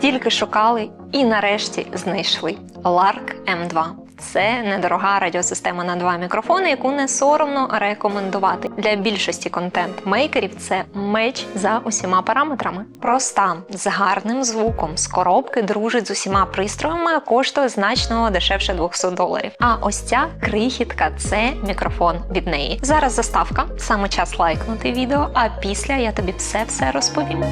Тільки шукали і нарешті знайшли Lark M2. Це недорога радіосистема на два мікрофони, яку не соромно рекомендувати. Для більшості контент-мейкерів це меч за усіма параметрами. Проста, з гарним звуком, з коробки дружить з усіма пристроями, а коштує значно дешевше 200 доларів. А ось ця крихітка це мікрофон від неї. Зараз заставка, саме час лайкнути відео, а після я тобі все-все розповім.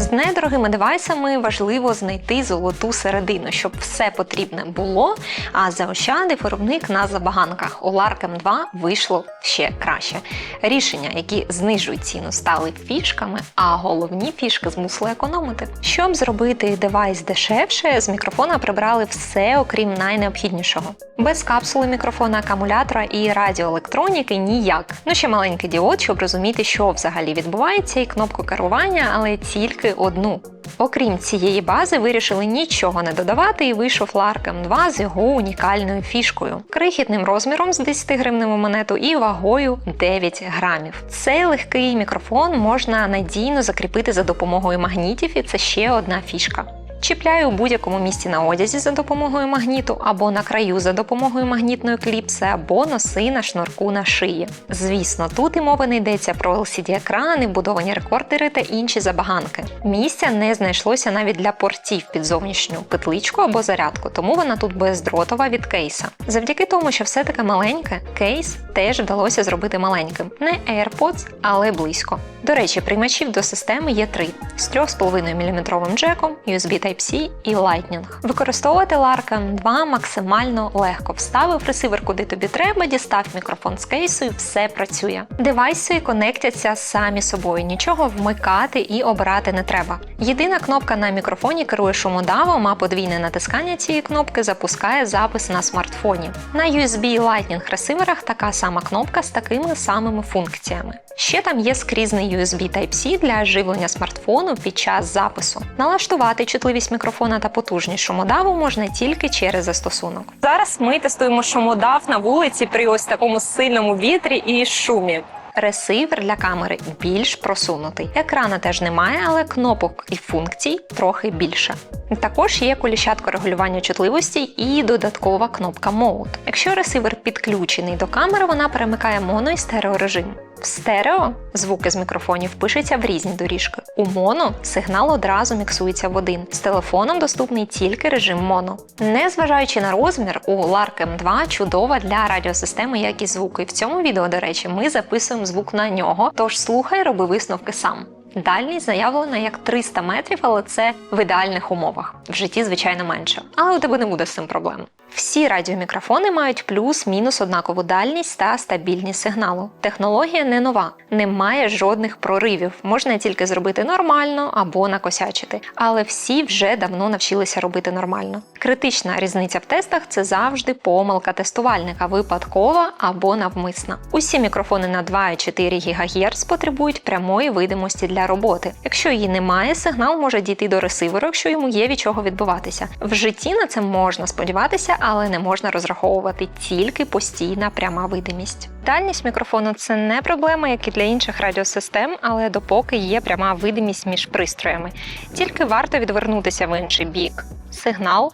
З недорогими девайсами важливо знайти золоту середину, щоб все потрібне було. А заощадив виробник на забаганках. У Lark M2 вийшло ще краще. Рішення, які знижують ціну, стали фішками, а головні фішки змусили економити. Щоб зробити девайс дешевше, з мікрофона прибрали все, окрім найнеобхіднішого. Без капсули мікрофона, акумулятора і радіоелектроніки ніяк. Ну ще маленький діод, щоб розуміти, що взагалі відбувається, і кнопку керування, але тільки одну. Окрім цієї бази, вирішили нічого не додавати, і вийшов Lark M2 з його унікальною фішкою, крихітним розміром з 10 гривневу монету і вагою 9 грамів. Цей легкий мікрофон можна надійно закріпити за допомогою магнітів, і це ще одна фішка. Чіпляю у будь-якому місці на одязі за допомогою магніту, або на краю за допомогою магнітної кліпси, або носи на шнурку на шиї. Звісно, тут і мова не йдеться про LCD-екрани, будовані рекордери та інші забаганки. Місця не знайшлося навіть для портів під зовнішню петличку або зарядку, тому вона тут бездротова від кейса. Завдяки тому, що все таке маленьке, кейс теж вдалося зробити маленьким. Не AirPods, але близько. До речі, приймачів до системи є три з 3,5 мм джеком, USB Type-C і Lightning. Використовувати Lark M2 максимально легко. Вставив ресивер куди тобі треба, дістав мікрофон з кейсу і все працює. Девайси конектяться самі собою, нічого вмикати і обирати не треба. Єдина кнопка на мікрофоні керує шумодавом, а подвійне натискання цієї кнопки запускає запис на смартфоні. На USB Lightning ресиверах така сама кнопка з такими самими функціями. Ще там є скрізний USB Type-C для живлення смартфону під час запису. Налаштувати чутливість мікрофона та потужність шумодаву можна тільки через застосунок. Зараз ми тестуємо шумодав на вулиці при ось такому сильному вітрі і шумі. Ресивер для камери більш просунутий. Екрана теж немає, але кнопок і функцій трохи більше. Також є коліщатка регулювання чутливості і додаткова кнопка Mode. Якщо ресивер підключений до камери, вона перемикає моно і стереорежим. В стерео звуки з мікрофонів пишуться в різні доріжки. У моно сигнал одразу міксується в один. З телефоном доступний тільки режим моно. Незважаючи на розмір, у Lark M2 чудова для радіосистеми якість звуку. І в цьому відео, до речі, ми записуємо звук на нього. Тож слухай, роби висновки сам. Дальність заявлена як 300 метрів, але це в ідеальних умовах. В житті, звичайно, менше. Але у тебе не буде з цим проблем. Всі радіомікрофони мають плюс-мінус однакову дальність та стабільність сигналу. Технологія не нова, немає жодних проривів. Можна тільки зробити нормально або накосячити. Але всі вже давно навчилися робити нормально. Критична різниця в тестах це завжди помилка тестувальника, випадкова або навмисна. Усі мікрофони на 2,4 ГГц потребують прямої видимості для роботи. Якщо її немає, сигнал може дійти до ресиверу, якщо йому є від чого відбуватися. В житті на це можна сподіватися, але не можна розраховувати тільки постійна пряма видимість. Дальність мікрофону це не проблема, як і для інших радіосистем, але допоки є пряма видимість між пристроями. Тільки варто відвернутися в інший бік. Сигнал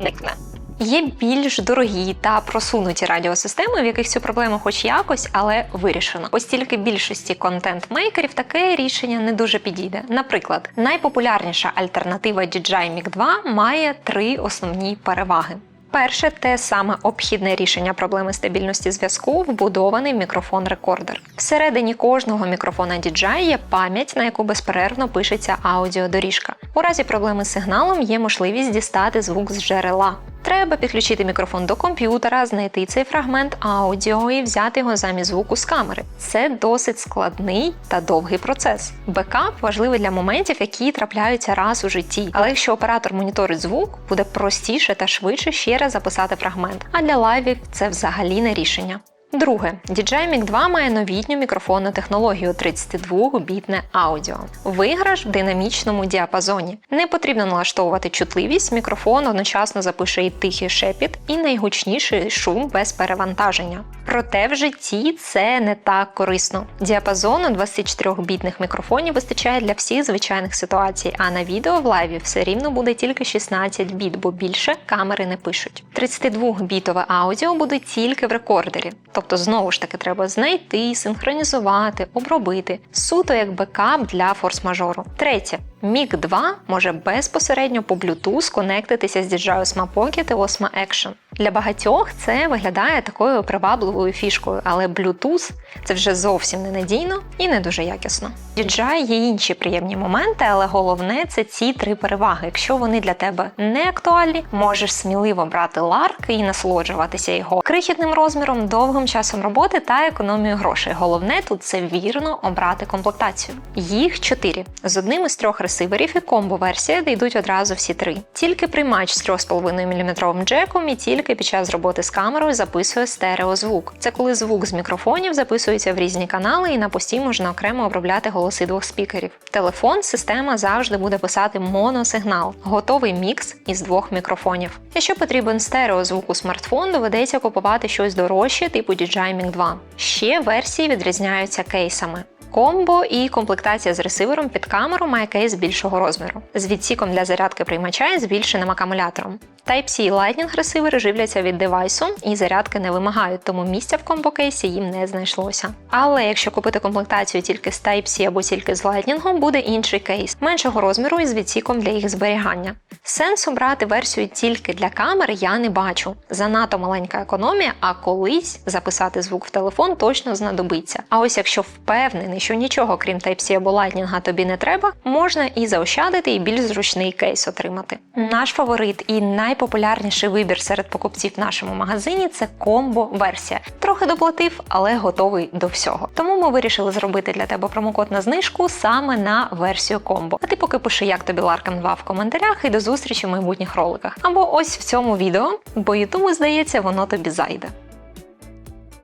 никне. Є більш дорогі та просунуті радіосистеми, в яких цю проблему хоч якось, але вирішено. Ось тільки більшості контент-мейкерів таке рішення не дуже підійде. Наприклад, найпопулярніша альтернатива DJI Mic 2 має три основні переваги. Перше, те саме обхідне рішення проблеми стабільності зв'язку вбудований мікрофон-рекордер. Всередині кожного мікрофона DJI є пам'ять, на яку безперервно пишеться аудіодоріжка. У разі проблеми з сигналом є можливість дістати звук з джерела. Треба підключити мікрофон до комп'ютера, знайти цей фрагмент аудіо і взяти його замість звуку з камери. Це досить складний та довгий процес. Бекап важливий для моментів, які трапляються раз у житті. Але якщо оператор моніторить звук, буде простіше та швидше ще раз записати фрагмент. А для лайвів це взагалі не рішення. Друге, DJI Mic 2 має новітню мікрофонну технологію 32-бітне аудіо. Виграш в динамічному діапазоні. Не потрібно налаштовувати чутливість, мікрофон одночасно запише і тихий шепіт, і найгучніший шум без перевантаження. Проте в житті це не так корисно. Діапазону 24-бітних мікрофонів вистачає для всіх звичайних ситуацій, а на відео в лайві все рівно буде тільки 16 біт, бо більше камери не пишуть. 32-бітове аудіо буде тільки в рекордері. Тобто, знову ж таки, треба знайти, синхронізувати, обробити суто як бекап для форс-мажору. Третє. MIG-2 може безпосередньо по Bluetooth конектитися з DJI Osmo Pocket і Osmo Action. Для багатьох це виглядає такою привабливою фішкою, але Bluetooth – це вже зовсім ненадійно і не дуже якісно. DJI є інші приємні моменти, але головне це ці три переваги. Якщо вони для тебе не актуальні, можеш сміливо брати ларк і насолоджуватися його крихітним розміром, довгим часом роботи та економією грошей. Головне тут це вірно обрати комплектацію. Їх чотири з одним із трьох ресиверів і комбо-версія, де йдуть одразу всі три. Тільки приймач з 3,5 мм джеком і тільки під час роботи з камерою записує стереозвук. Це коли звук з мікрофонів записується в різні канали, і на пості можна окремо обробляти голоси двох спікерів. Телефон система завжди буде писати моносигнал, готовий мікс із двох мікрофонів. Якщо потрібен стереозвук у смартфон, доведеться купувати щось дорожче, типу DJI Mic 2. Ще версії відрізняються кейсами. Комбо і комплектація з ресивером під камеру має кейс більшого розміру, з відсіком для зарядки приймача і збільшеним акумулятором. Type-C і Lightning ресивери живляться від девайсу і зарядки не вимагають, тому місця в комбо-кейсі їм не знайшлося. Але якщо купити комплектацію тільки з Type-C або тільки з Lightning, буде інший кейс меншого розміру і з відсіком для їх зберігання. Сенсу брати версію тільки для камер я не бачу. Занадто маленька економія, а колись записати звук в телефон точно знадобиться. А ось якщо впевнений, що нічого крім Type-C або Lightning тобі не треба, можна і заощадити, і більш зручний кейс отримати. Наш фаворит і найпопулярніший вибір серед покупців в нашому магазині це комбо-версія. Трохи доплатив, але готовий до всього. Тому ми вирішили зробити для тебе промокод на знижку саме на версію комбо. А ти поки пиши, як тобі 2 в коментарях і до зустрічі в майбутніх роликах. Або ось в цьому відео, бо Ютубу, здається, воно тобі зайде.